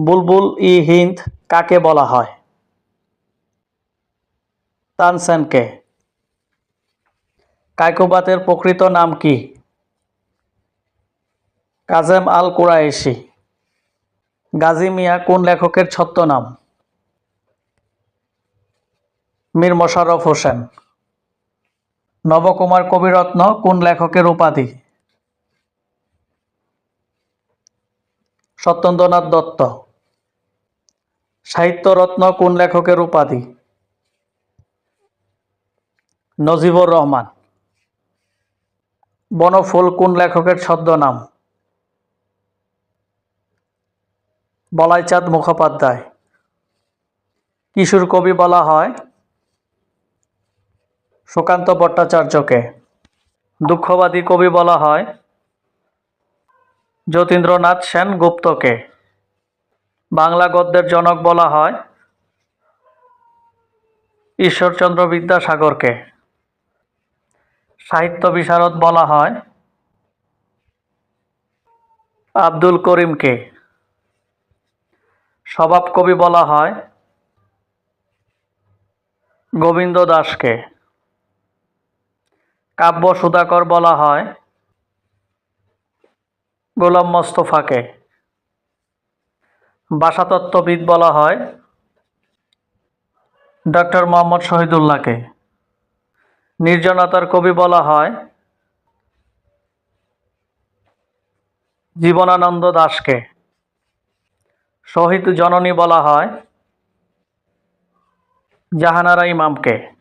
বুলবুল ই হিন্দ কাকে বলা হয়? তানসেনকে। কায়কোবাতের প্রকৃত নাম কি? কাজেম আল কুরাইশি। গাজী মিয়া কোন লেখকের ছদ্মনাম? মীর মোশাররফ হোসেন। নবকুমার কবিরত্ন কোন লেখকের উপাধি? সত্যেন্দ্রনাথ দত্ত। সাহিত্যরত্ন কোন লেখকের উপাধি? নজিবুর রহমান। বনফুল কোন লেখকের ছদ্মনাম? বলাইচাঁদ মুখোপাধ্যায়। কিশোর কবি বলা হয় সুকান্ত ভট্টাচার্যকে। দুঃখবাদী কবি বলা হয় যতীন্দ্রনাথ সেন গুপ্তকে বাংলা গদ্যের জনক বলা হয়। ঈশ্বরচন্দ্র বিদ্যাসাগরকে। সাহিত্য বিশারদ বলা হয়। আব্দুল করিমকে। স্বভাব কবি বলা হয়। গোবিন্দ দাসকে। কাব্য সুধাকর বলা হয়। গোলাম মোস্তফাকে। ভাষাতত্ত্ববিদ বলা হয়। ডক্টর মোহাম্মদ শহীদুল্লাহকে। নির্জনতার কবি বলা হয়। জীবনানন্দ দাশকে। শহীদ জননী বলা হয়। জাহানারা ইমামকে।